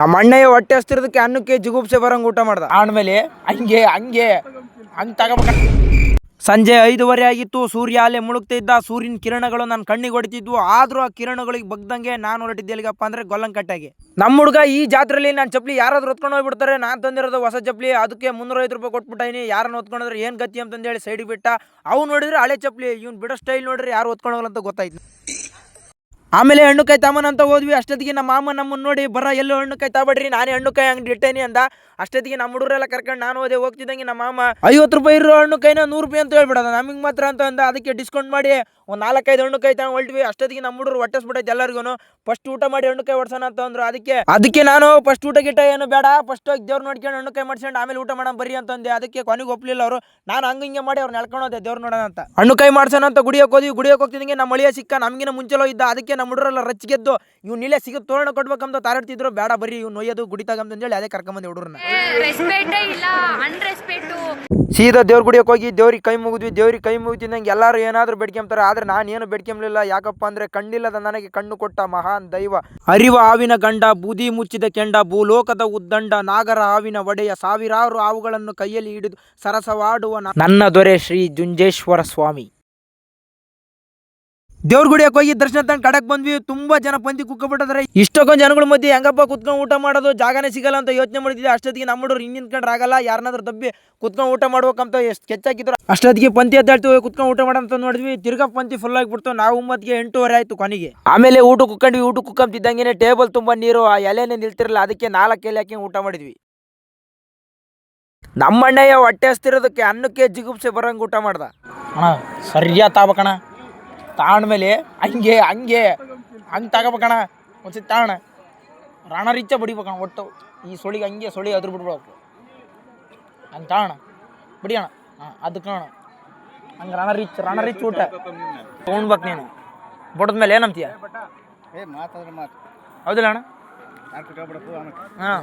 ನಮ್ಮ ಅಣ್ಣಯ್ಯ ಹೊಟ್ಟೆ ಹಸ್ತಿರೋದಕ್ಕೆ ಅನ್ನಕ್ಕೆ ಜಿಗುಪ್ಸೆ ಬರಂಗ ಊಟ ಮಾಡ್ದ. ಆಮೇಲೆ ಹಂಗೆ ಹಂಗೆ ಹಂಗ್ ತಗೋಬೇಕ. ಸಂಜೆ ಐದುವರೆ ಆಗಿತ್ತು ಸೂರ್ಯ ಅಲ್ಲೇ ಮುಳುಗ್ತಿದ್ದ ಸೂರ್ಯನ ಕಿರಣಗಳು ನನ್ನ ಕಣ್ಣಿಗೆ ಹೊಡಿತಿದ್ವು. ಆದ್ರೂ ಆ ಕಿರಣಗಳಿಗೆ ಬಗ್ದಂಗೆ ನಾನು ಹೊರಟಿದ್ದೆ ಎಲ್ಲಿಗಪ್ಪ ಅಂದ್ರೆ ಗೊಲ್ಲಂಕಟ್ಟಾಗಿ. ನಮ್ಮ ಹುಡುಗ ಈ ಜಾತ್ರೆಯಲ್ಲಿ ನಾನು ಚಪ್ಪಲಿ ಯಾರಾದ್ರೂ ಹೊತ್ಕೊಂಡು ಹೋಗ್ಬಿಡ್ತಾರೆ. ನಾನು ತಂದಿರೋದು ಹೊಸ ಚಪ್ಪಲಿ. ಅದಕ್ಕೆ ಮುನ್ನೂರೈದು ರೂಪಾಯಿ ಕೊಟ್ಬಿಟ್ಟಿನಿ. ಯಾರನ್ನ ಹೊತ್ಕೊಂಡ್ರೆ ಏನು ಗತಿ ಅಂತಂದೇಳಿ ಸೈಡಿಗೆ ಬಿಟ್ಟ. ಅವ್ನು ನೋಡಿದ್ರೆ ಹಳೆ ಚಪ್ಪಲಿ. ಇವ್ನು ಬಿಡೋ ಸ್ಟೈಲ್ ನೋಡ್ರಿ ಯಾರು ಹೊತ್ಕೊಂಡು ಹೋಗಲ್ಲ ಅಂತ ಗೊತ್ತಾಯ್ತು. ಆಮೇಲೆ ಹಣ್ಣು ಕೈ ಅಂತ ಹೋದ್ವಿ, ಅಷ್ಟೊತ್ತಿಗೆ ನಮ್ಮ ಮಾಮ ನಮ್ಮನ್ನು ನೋಡಿ, ಬರ, ಎಲ್ಲೋ ಹಣ್ಣು ಕೈ ತಗೊಬೇಡ್ರಿ, ನಾನೇ ಹಣ್ಣು ಕೈ ಅಂಗಡಿ ಇಟ್ಟೇನಿ ಅಂದ. ಅಷ್ಟೊತ್ತಿಗೆ ನಮ್ಮ ಹುಡುಗರೆಲ್ಲ ಕರ್ಕೊಂಡು ನಾನು ಹೋದೆ, ಹೋಗ್ತಿದ್ದಂಗೆ ನಮ್ಮ ಮಾಮ, ಐವತ್ತು ರೂಪಾಯಿ ಇರೋ ಹಣ್ಣು ಕೈನ ನೂರು ರೂಪಾಯಿ ಅಂತ ಹೇಳ್ಬಿಡೋದ ನಮಗೆ ಮಾತ್ರ ಅಂತ ಅಂದ. ಅದಕ್ಕೆ ಡಿಸ್ಕೌಂಟ್ ಮಾಡಿ ಒಂದು ನಾಲ್ಕೈದು ಹಣ್ಣು ಕೈ ತಗೊಂಡು ಹೊಲ್ಟ್ವಿ ಅಷ್ಟೊತ್ತಿಗೆ ನಮ್ಮ ಹುಡುಗರು ಹೊಟ್ಟೆಸ್ಬಿಟ್ಟೈತೆ ಎಲ್ಲರಿಗೂ ಫಸ್ಟ್ ಊಟ ಮಾಡಿ ಹಣ್ಣು ಕೈ ಹೊಡ್ಸೋಣ ಅಂತ ಅಂದ್ರು. ಅದಕ್ಕೆ ಅದಕ್ಕೆ ನಾನು ಫಸ್ಟ್ ಊಟ ಗಿಟ್ಟ ಏನು ಬೇಡ, ಫಸ್ಟ್ ಹೋಗಿ ದೇವ್ರು ನೋಡ್ಕೊಂಡು ಹಣ್ಣು ಕೈ ಮಾಡ್ಸ್ಕೊಂಡು ಆಮೇಲೆ ಊಟ ಮಾಡೋಣ ಬರ್ರಿ ಅಂತಂದೆ ಅದಕ್ಕೆ ಕೊನೆಗೆ ಒಪ್ಲಿಲ್ಲ ಅವರು. ನಾನು ಹಂಗೆ ಹಿಂಗೆ ಮಾಡಿ ಅವ್ರು ನಡ್ಕೊಂಡು ಹೋದೆ, ದೇವ್ರು ನೋಡೋಣ ಅಂತ. ಹಣ್ಣು ಕೈ ಮಾಡ್ಸೋಣ ಅಂತ ಗುಡಿಯೋಕೆ ಹೋದ್ವಿ. ಗುಡಿಯೋಕೆ ಹೋಗ್ತಿದ್ದಂಗೆ ನಮ್ಮ ಅಳಿಯ ಸಿಕ್ಕ ನಮಗಿನ ಮುಂಚೆಲೋ ಇದ್ದ. ಅದಕ್ಕೆ ನಮ್ಮ ಹುಡುಗರೆಲ್ಲ ರಚ್ಚಿಗೆದ್ದು ಇವ್ ನೀಲೇ ಸಿಗ ತೋರಣ ಕೊಡ್ಬೇಕಂತ ತಾರಾಡ್ತಿದ್ರು. ಬೇಡ ಬರ್ರಿ ಇವ್ ನೊಯ್ಯೋದು ಗುಡಿತಾಗಂತಂದೇಳಿ ಅದೇ ಕರ್ಕೊಂಬಂದೆ ಹುಡುಗರನ್ನ. ರೆಸ್ಪೆಕ್ಟೇ ಇಲ್ಲ ಅನ್ರೆಸ್ಪೆಕ್ಟು ಸೀದಾ ದೇವ್ರ ಗುಡಿಯಕ್ಕೆ ಹೋಗಿ ದೇವ್ರಿಗೆ ಕೈ ಮುಗಿದ್ವಿ ದೇವ್ರಿಗೆ ಕೈ ಮುಗಿದಿದ್ದಂಗೆ ಎಲ್ಲರೂ ಏನಾದರೂ ಬೇಡ್ಕೊಂತಾರೆ ಆದ್ರೆ ನಾನು ಏನು ಬೇಡ್ಕೊಂಬಲಿಲ್ಲ ಯಾಕಪ್ಪ ಅಂದ್ರೆ ಕಣ್ಣಿಲ್ಲದ ನನಗೆ ಕಣ್ಣು ಕೊಟ್ಟ ಮಹಾನ್ ದೈವ. ಅರಿವ ಹಾವಿನ ಗಂಡ ಬೂದಿ ಮುಚ್ಚಿದ ಕೆಂಡ ಭೂಲೋಕದ ಉದ್ದಂಡ ನಾಗರ ಹಾವಿನ ಒಡೆಯ ಸಾವಿರಾರು ಹಾವುಗಳನ್ನು ಕೈಯಲ್ಲಿ ಹಿಡಿದು ಸರಸವಾಡುವ ನನ್ನ ದೊರೆ ಶ್ರೀ ಜುಂಜೇಶ್ವರ ಸ್ವಾಮಿ. ದೇವ್ರ ಗುಡಿಯಕ್ಕೆ ಹೋಗಿ ದರ್ಶನ ತಂದು ಕಡಕ್ ಬಂದ್ವಿ. ತುಂಬಾ ಜನ ಪಂತಿ ಕುಕ್ಕಬಿಟ್ಟಿದ್ರೆ. ಇಷ್ಟೊಂದು ಜನಗಳ ಮಧ್ಯೆ ಹೆಂಗಪ್ಪ ಕುತ್ಕೊಂಡು ಊಟ ಮಾಡೋದು? ಜಾಗನೇ ಸಿಗಲ್ಲ ಅಂತ ಯೋಚನೆ ಮಾಡಿದ್ವಿ. ಅಷ್ಟೊತ್ತಿಗೆ ನಮ್ಮ ಹುಡುಗರು ಹಿಂದಿನ ಕಂಡ್ರೆ ಆಗಲ್ಲ ಯಾರನ್ನಾದ್ರೂ ದಬ್ಬಿ ಕುತ್ಕೊಂಡು ಊಟ ಮಾಡ್ಬೇಕಂತ ಎಷ್ಟು ಕೆಚ್ಚಾಕಿದ್ರು. ಅಷ್ಟೊತ್ತಿಗೆ ಪಂತಿ ಎದ್ದಾಳ್ತು ಕುತ್ಕೊಂಡು ಊಟ ಮಾಡೋಣ ಅಂತ ನೋಡಿದ್ವಿ. ತಿರ್ಗಾ ಪಂತಿ ಫುಲ್ ಆಗಿಬಿಡ್ತು. ನಾವು ಒಂಬತ್ತಿಗೆ ಎಂಟೂವರೆ ಆಯ್ತು ಕೊನೆಗೆ. ಆಮೇಲೆ ಊಟ ಕುಕ್ಕಂಡ್ವಿ. ಊಟ ಕುಕ್ಕಂತಿದ್ದಂಗೆ ಟೇಬಲ್ ತುಂಬಾ ನೀರು, ಆ ಎಲೆನೇ ನಿಲ್ತಿರಲ್ಲ ಅದಕ್ಕೆ ನಾಲ್ಕು ಎಲೆ ಹಾಕಿ ಊಟ ಮಾಡಿದ್ವಿ. ನಮ್ಮಣ್ಣಯ್ಯ ಹೊಟ್ಟೆ ಹಸ್ತಿರೋದಕ್ಕೆ ಅನ್ನಕ್ಕೆ ಜಿಗುಪ್ಸೆ ಬರಂಗೆ ಊಟ ಮಾಡ್ದ. ಅಣ್ಣ ತಾಬಕಣ ತಾಂಡ್ಮೇಲೆ ಹಂಗೆ ಹಂಗೆ ಹಂಗೆ ತಗೋಬೇಕಣ ಒಂದ್ಸತಿ ತಾಣ. ರಾಣ ರೀಚ ಬಡಿಬೇಕಣ ಒಟ್ಟು. ಈ ಸೊಳಿಗೆ ಹಂಗೆ ಸೊಳಿ ಅದ್ರ ಬಿಡ್ಬೇಕು ಹಂಗೆ ತಾಣ. ಬಿಡಿಯೋಣ. ಹಾಂ ಅದಕ್ಕೆ ಅಣ್ಣ ಹಂಗೆ ರಾಣ ರೀಚ್ ರಾಣ ರೀಚ್ ಊಟ. ತೊಗೊಂಡ್ಬೇಕು ನೀನು. ಬಡದ ಮೇಲೆ ಏನಂತೀಯ? ಏ ಮಾತಾದ್ರೆ ಮಾತು. ಹೌದಿಲ್ಲ ಅಣ್ಣ? ಹಾಂ.